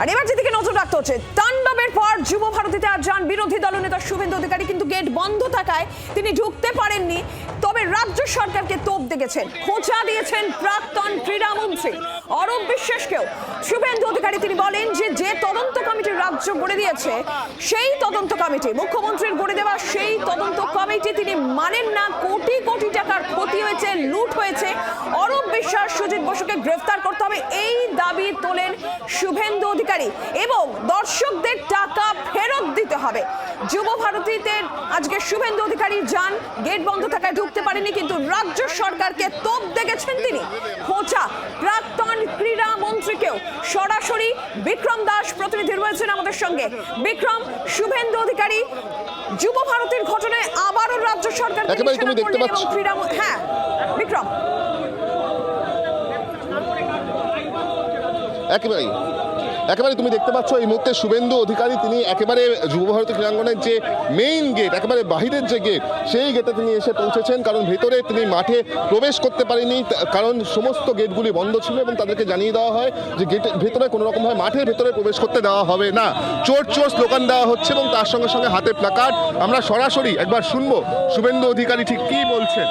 আর এবার যেদিকে নজর রাখতে হচ্ছে, তাণ্ডবের পর যুব ভারতীতে আর যান বিরোধী দলনেতা শুভেন্দু অধিকারী, কিন্তু গেট বন্ধ থাকায় তিনি ঢুকতে পারেননি। তবে রাজ্য সরকারকে তোপ দেখেছেন খোঁচা দিয়েছেন প্রাক্তন ক্রীড়ামন্ত্রী অরূপ বিশ্বাসকেও। শুভেন্দু অধিকারী, তিনি বলেন যে যে তদন্ত কমিটি রাজ্য গড়ে দিয়েছে, সেই তদন্ত কমিটি, মুখ্যমন্ত্রীর গড়ে দেওয়া সেই তদন্ত কমিটি, তিনি মানেন না কোটি কোটি টাকার ক্ষতি হয়েছে, লুট হয়েছে। অরূপ বিশ্বাস, সুজিত বসুকে গ্রেফতার করতে হবে, এই দাবি তোলেন শুভেন্দু অধিকারী। এবং দর্শকদের টাকা ফেরত দিতে হবে। যুব ভারতীতে আজকে শুভেন্দু অধিকারী যান, গেট বন্ধ থাকায় ঢুকতে পারেনি, কিন্তু রাজ্য সরকারকে তোপ দেখেছেন তিনি। খোঁচা মন্ত্রীকেও সরাসরি বিক্রম দাস প্রতিনিধি রয়েছেন আমাদের সঙ্গে। বিক্রম শুভেন্দু অধিকারী যুব ভারতের ঘটনায় আবারও রাজ্য সরকার তুমি দেখতে পাচ্ছ। ক্রীড়া হ্যাঁ বিক্রম। একেবারেই। একেবারে তুমি দেখতে পাচ্ছ এই মুহূর্তে শুভেন্দু অধিকারী, তিনি একেবারে যুব ভারতী ক্রীড়াঙ্গনের যে মেইন গেট একেবারে বাহিরের যে গেট সেই গেটে তিনি এসে পৌঁছেছেন। কারণ ভেতরে তিনি মাঠে প্রবেশ করতে পারেনি কারণ সমস্ত গেটগুলি বন্ধ ছিল এবং তাদেরকে জানিয়ে দেওয়া হয় যে গেটের ভেতরে কোনো রকম হয় মাঠের ভেতরে প্রবেশ করতে দেওয়া হবে না। চোর চোর স্লোগান দেওয়া হচ্ছে এবং তার সঙ্গে সঙ্গে হাতে প্লাকার্ড আমরা সরাসরি একবার শুনব শুভেন্দু অধিকারী ঠিক কী বলছেন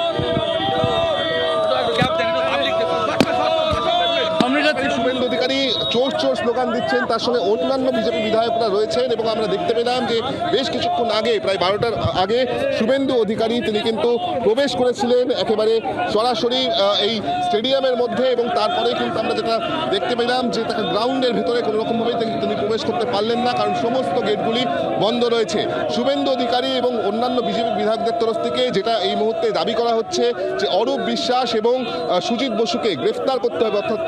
সামনে যাচ্ছি শুভেন্দু অধিকারী চোর চোর স্লোগান দিচ্ছেন, তার সঙ্গে অন্যান্য বিজেপি বিধায়করা রয়েছেন এবং আমরা দেখতে পেলাম যে বেশ কিছুক্ষণ আগে, প্রায় বারোটার আগে, শুভেন্দু অধিকারী তিনি কিন্তু প্রবেশ করেছিলেন একেবারে সরাসরি এই স্টেডিয়ামের মধ্যে এবং তারপরে কিন্তু আমরা যেটা দেখতে পেলাম যে তাকে গ্রাউন্ডের ভেতরে কোনো রকমভাবে তিনি- প্রবেশ করতে পারলেন না, কারণ সমস্ত গেটগুলি বন্ধ রয়েছে। শুভেন্দু অধিকারী এবং অন্যান্য বিজেপি বিধায়কদের তরফ থেকে যেটা এই মুহূর্তে দাবি করা হচ্ছে যে অরূপ বিশ্বাস এবং সুজিত বসুকে গ্রেফতার করতে হবে, অর্থাৎ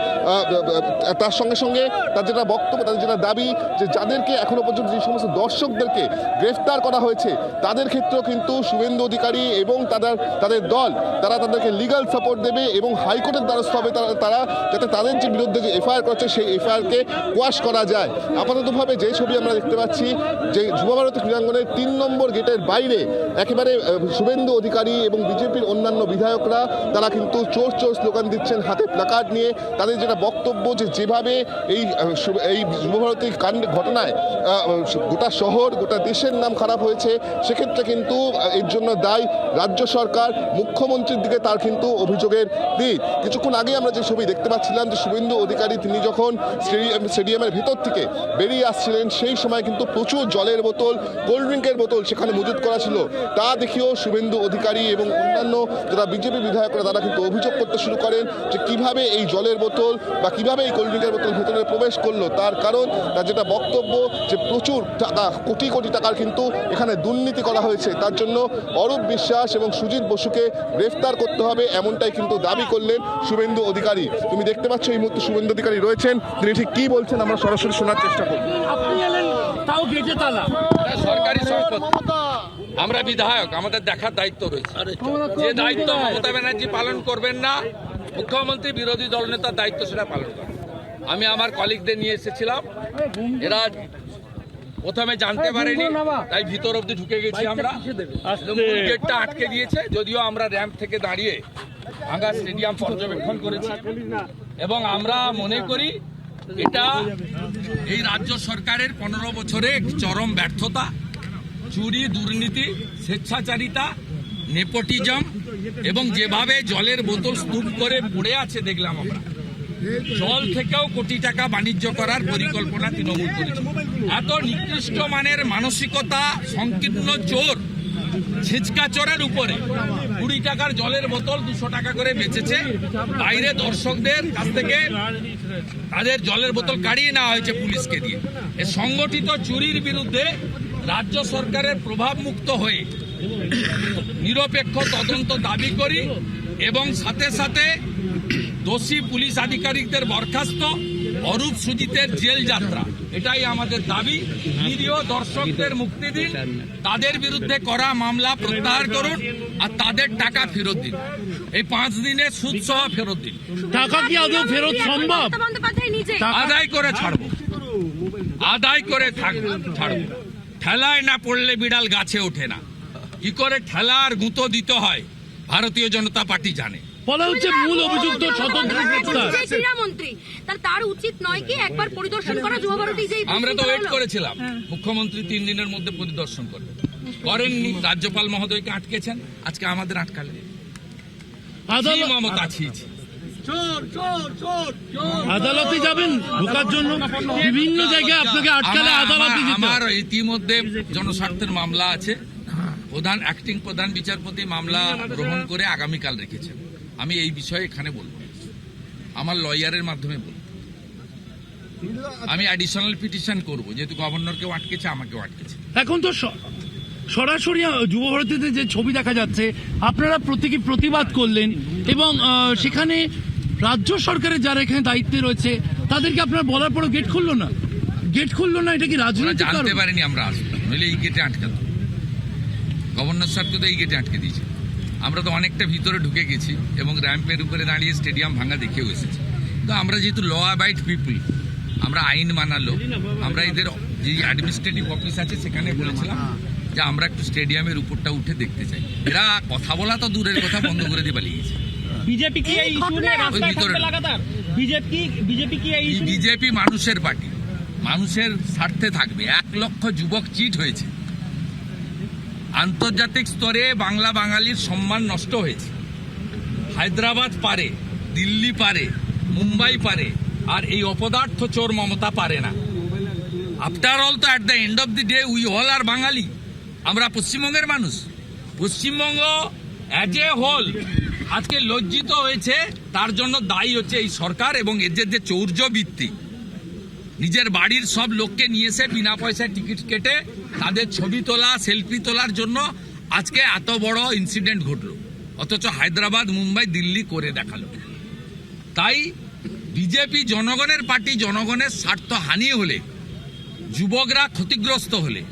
তার সঙ্গে সঙ্গে তার যেটা বক্তব্য, তাদের যেটা দাবি যে যাদেরকে এখনও পর্যন্ত যে সমস্ত দর্শকদেরকে গ্রেফতার করা হয়েছে, তাদের ক্ষেত্রেও কিন্তু শুভেন্দু অধিকারী এবং তাদের তাদের দল, তারা তাদেরকে লিগাল সাপোর্ট দেবে এবং হাইকোর্টের দ্বারস্থ হবে তারা তারা যাতে তাদের যে বিরুদ্ধে যে এফআইআর করছে সেই এফআইআরকে কোয়াশ করা যায়। আপাততভাবে যে ছবি আমরা দেখতে পাচ্ছি, যে যুব ভারতী ক্রীড়াঙ্গনের তিন নম্বর গেটের বাইরে একেবারে শুভেন্দু অধিকারী এবং বিজেপির অন্যান্য বিধায়করা, তারা কিন্তু চোর চোর স্লোগান দিচ্ছেন হাতে প্লাকার্ড নিয়ে। তাদের যেটা বক্তব্য যে যেভাবে এই এই যুবভারতী কাণ্ড ঘটনায় গোটা শহর, গোটা দেশের নাম খারাপ হয়েছে। সেক্ষেত্রে কিন্তু এর জন্য দায় রাজ্য সরকার, মুখ্যমন্ত্রীর দিকে তার কিন্তু অভিযোগের দিক। কিছুক্ষণ আগে আমরা যে ছবি দেখতে পাচ্ছিলাম, যে শুভেন্দু অধিকারী তিনি যখন স্টেডিয়াম স্টেডিয়ামের ভেতর থেকে বেরিয়ে আসছিলেন, সেই সময় কিন্তু প্রচুর জলের বোতল, কোল্ড ড্রিঙ্কের বোতল সেখানে মজুত করা ছিল। তা দেখেও শুভেন্দু অধিকারী এবং অন্যান্য যারা বিজেপি বিধায়করা, তারা কিন্তু অভিযোগ করতে শুরু করেন যে কীভাবে এই জলের বোতল বা কীভাবে এই কোল্ড ড্রিঙ্কের বোতল ভেতরে প্রবেশ করল। তার কারণ তার যেটা বক্তব্য যে প্রচুর টাকা কোটি কোটি টাকার কিন্তু এখানে দুর্নীতি করা হয়েছে। তার জন্য অরূপ বিশ্বাস এবং সুজিত বসুকে গ্রেফতার করতে হবে এমনটাই কিন্তু দাবি করলেন শুভেন্দু অধিকারী। তুমি দেখতে পাচ্ছ এই মুহূর্তে শুভেন্দু অধিকারী রয়েছেন। তিনি ঠিক কি বলছেন আমরা সরাসরি শোনার চেষ্টা করব। আপনি এলেন তাও গেটে তালা। সরকারি সম্পত্তি আমরা বিধায়ক আমাদের দেখার দায়িত্ব রয়েছে। যে দায়িত্ব মমতা ব্যানার্জি পালন করবেন না মুখ্যমন্ত্রী বিরোধী দলনেতার দায়িত্ব সেটা পালন করবেন। আমি আমার কলিগদের নিয়ে এসেছিলাম। এরা প্রথমে জানতে পারেনি তাই ভিতর অব্দি ঢুকে গেছি আমরা। গেটটা আটকে দিয়েছে যদিও আমরা র্যাম্প থেকে দাঁড়িয়ে ভাঙ্গা স্টেডিয়াম পর্যবেক্ষণ করেছি। এবং আমরা মনে করি এটা এই রাজ্য সরকারের পনেরো বছরে চরম ব্যর্থতা চুরি দুর্নীতি স্বেচ্ছাচারিতা নেপোটিজম এবং যেভাবে জলের বোতল স্তূপ করে পড়ে আছে দেখলাম আমরা। জল থেকেও কোটি টাকা বাণিজ্য করার পরিকল্পনা তৃণমূল করেছে। এত নিকৃষ্ট মানের মানসিকতা, সংকীর্ণ চোর ছিচকা চোরের উপরে কুড়ি টাকার জলের বোতল দুশো টাকা করে বেচেছে। বাইরে দর্শকদের কাছ থেকে তাদের জলের বোতল কাড়িয়ে নেওয়া হয়েছে পুলিশকে দিয়ে। এ সংগঠিত চুরির বিরুদ্ধে রাজ্য সরকারের প্রভাব মুক্ত হয়ে নিরপেক্ষ তদন্ত দাবি করি এবং সাথে সাথে দোষী পুলিশ আধিকারিকদের বরখাস্ত অরূপ সুজিতের জেল যাত্রা। এটাই আমাদের দাবি। নিরীহ দর্শকদের মুক্তি দিন তাদের বিরুদ্ধে করা মামলা প্রত্যাহার করুন আর তাদের টাকা ফেরত দিন। এই পাঁচ দিনে সুদ সহ ফেরত দিন। টাকা কি আদৌ ফেরত সম্ভব? আদায় করে ছাড়বো। আদায় করে ছাড়বো। ঠেলায় না পড়লে বিড়াল গাছে ওঠে না। কি করে ঠেলা আর গুঁতো দিতে হয় ভারতীয় জনতা পার্টি জানে। বলা হচ্ছে মূল অভিযুক্ত স্বতন্ত্র গ্রেপ্তার। ক্রীড়ামন্ত্রী তার তার উচিত নয় কি একবার পরিদর্শন করা যুব ভারতী যে আমরা তো ওয়েট করেছিলাম। হ্যাঁ। মুখ্যমন্ত্রী তিন দিনের মধ্যে পরিদর্শন করবেন। করেননি রাজ্যপাল মহোদয়কে আটকেছেন আজকে আমাদের আটকালেন। আদালত মমতা। আদালতে যাবেন ঢোকার জন্য? বিভিন্ন জায়গায় আপনাকে আটকালে আদালতে আমার- হয়। ইতিমধ্যে জনস্বার্থের মামলা আছে। প্রধান অ্যাক্টিং প্রধান বিচারপতি মামলা গ্রহণ করে আগামীকাল রেখেছেন। আমি এই বিষয়ে এখানে বলব আমার লয়ারের মাধ্যমে বলব। আমি অ্যাডিশনাল পিটিশন করব যেহেতু গভর্নরকেও আটকেছে আমাকেও আটকেছে। এখন তো সরাসরি যুব ভারতীতে যে ছবি দেখা যাচ্ছে আপনারা প্রতীকী প্রতিবাদ করলেন এবং সেখানে রাজ্য সরকারের যারা এখানে দায়িত্বে রয়েছে তাদেরকে আপনারা বলার পরও গেট খুললো না? গেট খুললো না? এটা কি রাজনৈতিক জানতে? পারেনি আমরা আসব নইলে এই গেটে আটকাত। গভর্নর স্যারকে তো এই গেটে আটকে দিয়েছে। আমরা তো অনেকটা ভিতরে ঢুকে গেছি এবং র্যাম্পের উপরে দাঁড়িয়ে স্টেডিয়াম ভাঙা দেখেও এসেছি। তো আমরা যেহেতু ল অ্যাবাইড পিপুল আমরা আইন মানালো আমরা এদের যে অ্যাডমিনিস্ট্রেটিভ অফিস আছে সেখানে বলেছিলাম যে আমরা একটু স্টেডিয়ামের উপরটা উঠে দেখতে চাই। এরা কথা বলা তো দূরের কথা বন্ধ করে দিয়ে পালিয়ে গেছে। বিজেপি মানুষের পার্টি। মানুষের স্বার্থে থাকবে। এক লক্ষ যুবক চিট হয়েছে। আন্তর্জাতিক স্তরে বাংলা বাঙালির সম্মান নষ্ট হয়েছে। হায়দ্রাবাদ পারে, দিল্লি পারে, মুম্বাই পারে, আর এই অপদার্থ চোর মমতা পারে না। আফটার অল তো at the end of the day we all are Bangali. আমরা পশ্চিমবঙ্গের মানুষ। পশ্চিমবঙ্গ অ্যাজ এ হোল আজকে লজ্জিত হয়েছে, তার জন্য দায়ী হচ্ছে এই সরকার এবং এদের যে চৌর্য বৃত্তি নিজের বাড়ির সব লোককে নিয়ে এসে বিনা পয়সায় টিকিট কেটে তাদের ছবি তোলা সেলফি তোলার জন্য আজকে এত বড় ইনসিডেন্ট ঘটলো। অথচ হায়দ্রাবাদ মুম্বাই দিল্লি করে দেখাল। তাই বিজেপি জনগণের পার্টি জনগণের স্বার্থ হানি হলে যুবকরা ক্ষতিগ্রস্ত হলে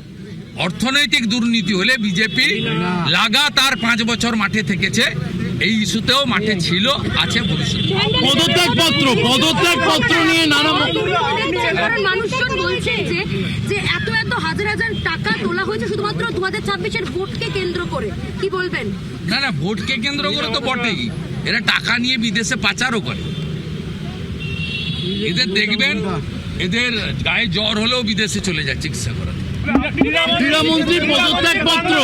অর্থনৈতিক দুর্নীতি হলে বিজেপি লাগাতার পাঁচ বছর মাঠে থেকেছে। এই ইস্যুতেও মাঠে ছিল আছে ভবিষ্যতে পদত্যাগ পত্র পদত্যাগ পত্র নিয়ে নানা মানুষজন বলছেন যে যে এত এত হাজার হাজার টাকা তোলা হয়েছে শুধুমাত্র দু হাজার ছাব্বিশের ভোটকে কেন্দ্র করে। কি বলবেন? না না ভোটকে কেন্দ্র করে তো বটেই। এরা টাকা নিয়ে বিদেশে পাচারও করে। এদের দেখবেন এদের গায়ে জ্বর হলেও বিদেশে চলে যায় চিকিৎসা করাতে। ক্রীড়ামন্ত্রীর পদত্যাগ পত্র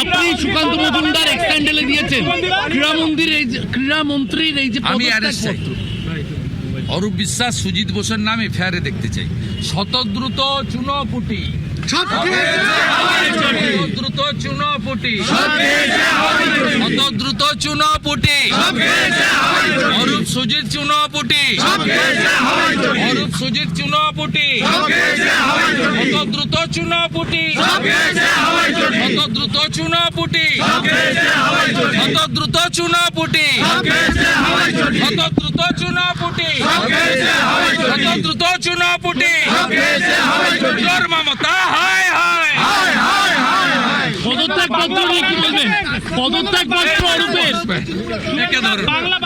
আপনি সুকান্ত মজুমদার এক্সট্যান্ডেলে দিয়েছেন। ক্রীড়ামন্ত্রীর এই যে ক্রীড়ামন্ত্রীর এই যে আমি অরূপ বিশ্বাস সুজিত বোসের নামে এফআইআরে দেখতে চাই। শতদ্রুত চুনপুটি চুনপুটি। শতদ্রুত চুনপুটি। অরূপ সুজিত চুনপুটি। অরূপ সুজিত চুনপুটি। শতদ্রুত চুনপুটি। শতদ্রুত চুনপুটি। শতদ্রুত চুনপুটি। শতদ্রুত চুনাপুটি। শতদ্রুত চুনাপুটি। জোর মমতা হায় হায় পদত্যাগ পত্র নিয়ে কি বলবেন পদত্যাগ পত্র অরূপের। বাংলা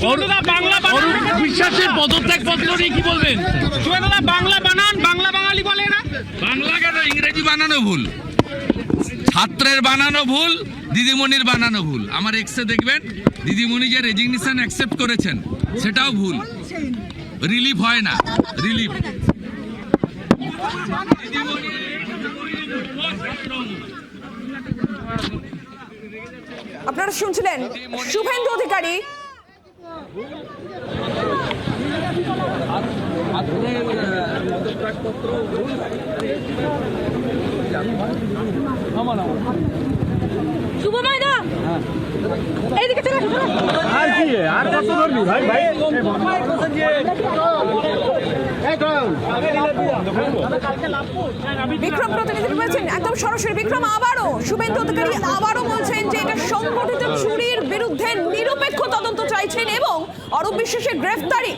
শুভেন্দুদা বাংলা অরূপ বিশ্বাসের পদত্যাগ পত্র নিয়ে কি বলবেন? বাংলা বানান বাংলা বাঙালি বলে না? বাংলা কেন? ইংরেজি বানানো ভুল। ছাত্রের বানানো ভুল দিদিমণির বানানো ভুল। আমার এক্সে দেখবেন দিদিমণি যে রেজিগনেশন অ্যাকসেপ্ট করেছেন সেটাও ভুল। রিলিফ হয় না রিলিফ আপনারা শুনছিলেন শুভেন্দু অধিকারী। শুভময় দা এইদিকে চলে আসো, চলে আসো। বিক্রম প্রতিনিধি বলছেন একদম সরাসরি বিক্রম আবারও শুভেন্দু অধিকারী আবারও বলছেন যে এটা সংগঠিত চুরির বিরুদ্ধে নিরপেক্ষ তদন্ত চাইছেন এবং অরূপ বিশ্বাসের গ্রেফতারি।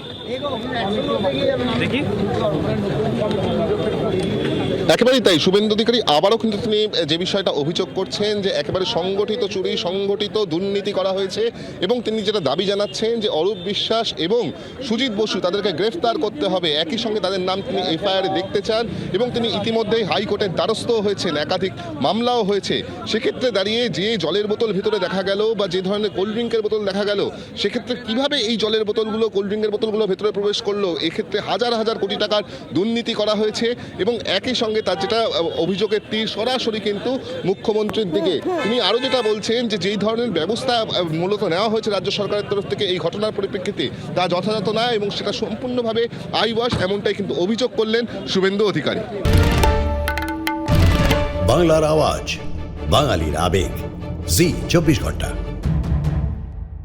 একেবারেই তাই। শুভেন্দু অধিকারী, আবারও কিন্তু তিনি যে বিষয়টা অভিযোগ করছেন যে একেবারে সংগঠিত চুরি, সংগঠিত দুর্নীতি করা হয়েছে এবং তিনি যেটা দাবি জানাচ্ছেন যে অরূপ বিশ্বাস এবং সুজিত বসু তাদেরকে গ্রেফতার করতে হবে। একই সঙ্গে তাদের নাম তিনি এফআইআর দেখতে চান এবং তিনি ইতিমধ্যেই হাইকোর্টের দ্বারস্থ হয়েছেন। একাধিক মামলাও হয়েছে। সেক্ষেত্রে দাঁড়িয়ে যে জলের বোতল ভিতরে দেখা গেল বা যে ধরনের কোল্ড ড্রিঙ্কের বোতল দেখা গেল, সেক্ষেত্রে কীভাবে এই জলের বোতলগুলো, কোল্ড ড্রিঙ্কের বোতলগুলো ভেতরে প্রবেশ করল? এক্ষেত্রে হাজার হাজার কোটি টাকার দুর্নীতি করা হয়েছে এবং একই সঙ্গে তার যেটা অভিযোগের তীর সরাসরি কিন্তু মুখ্যমন্ত্রীর দিকে। তিনি আরও যেটা বলছেন যে যেই ধরনের ব্যবস্থা মূলত নেওয়া হয়েছে রাজ্য সরকারের তরফ থেকে এই ঘটনার পরিপ্রেক্ষিতে তা যথাযথ না এবং সেটা সম্পূর্ণভাবে আইওয়াশ এমনটাই কিন্তু অভিযোগ করলেন শুভেন্দু অধিকারী। বাংলার আওয়াজ বাঙালির আবেগ। জি চব্বিশ ঘণ্টা।